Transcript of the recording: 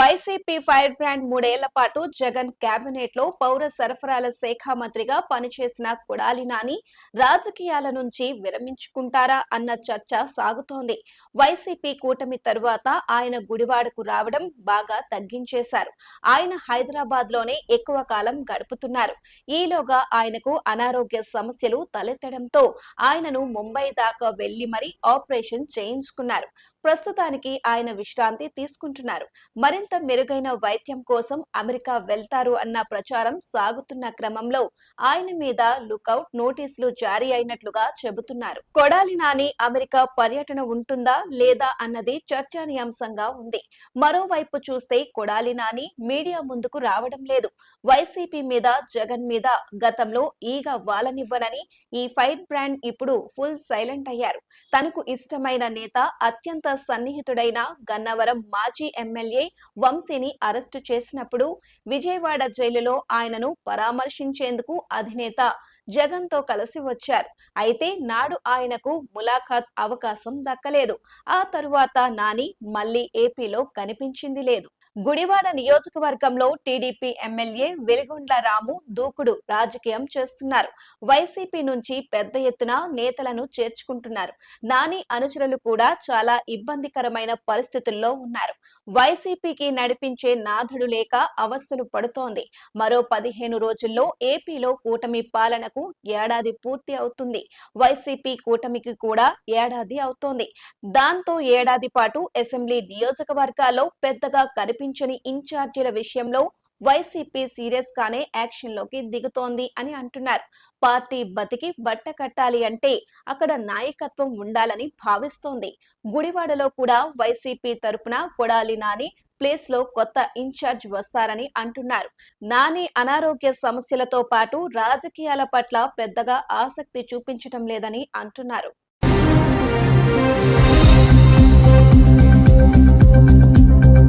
YCP fire brand మూడేళ్ళ పాటు జగన్ కేబినెట్లో పౌర సరఫరాల శాఖ మంత్రిగా పనిచేసిన కొడాలి నాని రాజకీయాల నుంచి విరమించుకుంటారా అన్న చర్చ సాగుతోంది. వైసీపీ కూటమి తరువాత ఆయన గుడివాడకు రావడం బాగా తగ్గించేశారు. ఆయన హైదరాబాద్లోనే ఎక్కువ కాలం గడుపుతున్నారు. ఈలోగా ఆయనకు అనారోగ్య సమస్యలు తలెత్తడంతో ఆయనను ముంబై దాకా వెళ్ళి మరీ ఆపరేషన్ చేయించుకున్నారు. ప్రస్తుతానికి ఆయన విశ్రాంతి తీసుకుంటున్నారు. మరింత మరింత మెరుగైన వైద్యం కోసం అమెరికా వెళ్తారు అన్న ప్రచారం సాగుతున్న క్రమంలో ఆయన మీద లుకౌట్ నోటీసులు జారీ అయినట్లుగా చెబుతున్నారు. కొడాలి నాని అమెరికా పర్యటన ఉంటుందా లేదా అన్నది చర్చనీయాంశంగా ఉంది. మరోవైపు చూస్తే కొడాలి నాని మీడియా ముందుకు రావడం లేదు. వైసీపీ మీద జగన్ మీద గతంలో ఈగ వాలనివ్వనని ఈ ఫైట్ బ్రాండ్ ఇప్పుడు ఫుల్ సైలెంట్ అయ్యారు. తనకు ఇష్టమైన నేత అత్యంత సన్నిహితుడైన గన్నవరం మాజీ ఎమ్మెల్యే వంశీని అరెస్టు చేసినప్పుడు విజయవాడ జైలులో ఆయనను పరామర్శించేందుకు అధినేత జగన్తో కలిసి వచ్చారు. అయితే నాడు ఆయనకు ములాఖాత్ అవకాశం దక్కలేదు. ఆ తరువాత నాని మళ్ళీ ఏపీలో కనిపించింది లేదు. గుడివాడ నియోజకవర్గంలో టీడీపీ ఎమ్మెల్యే వెలిగొండ్ల రాము దూకుడు రాజకీయం చేస్తున్నారు. వైసీపీ నుంచి పెద్ద ఎత్తున నేతలను చేర్చుకుంటున్నారు. నాని అనుచరులు కూడా చాలా ఇబ్బందికరమైన పరిస్థితుల్లో ఉన్నారు. వైసీపీకి నడిపించే నాథుడు లేక అవస్థలు పడుతోంది. మరో పదిహేను రోజుల్లో ఏపీలో కూటమి పాలనకు ఏడాది పూర్తి అవుతుంది. వైసీపీ కూటమికి కూడా ఏడాది అవుతోంది. దాంతో ఏడాది పాటు అసెంబ్లీ నియోజకవర్గాల్లో పెద్దగా కనిపించని ఇన్ఛార్జీల విషయంలో వైసీపీ సీరియస్ గానే యాక్షన్లోకి దిగుతోంది అని అంటున్నారు. పార్టీ బతికి బట్ట కట్టాలి అంటే అక్కడ నాయకత్వం ఉండాలని భావిస్తోంది. గుడివాడలో కూడా వైసీపీ తరపున కొడాలి నాని ప్లేస్లో కొత్త ఇన్ఛార్జ్ వస్తారని అంటున్నారు. నాని అనారోగ్య సమస్యలతో పాటు రాజకీయాల పట్ల పెద్దగా ఆసక్తి చూపించటం లేదని అంటున్నారు.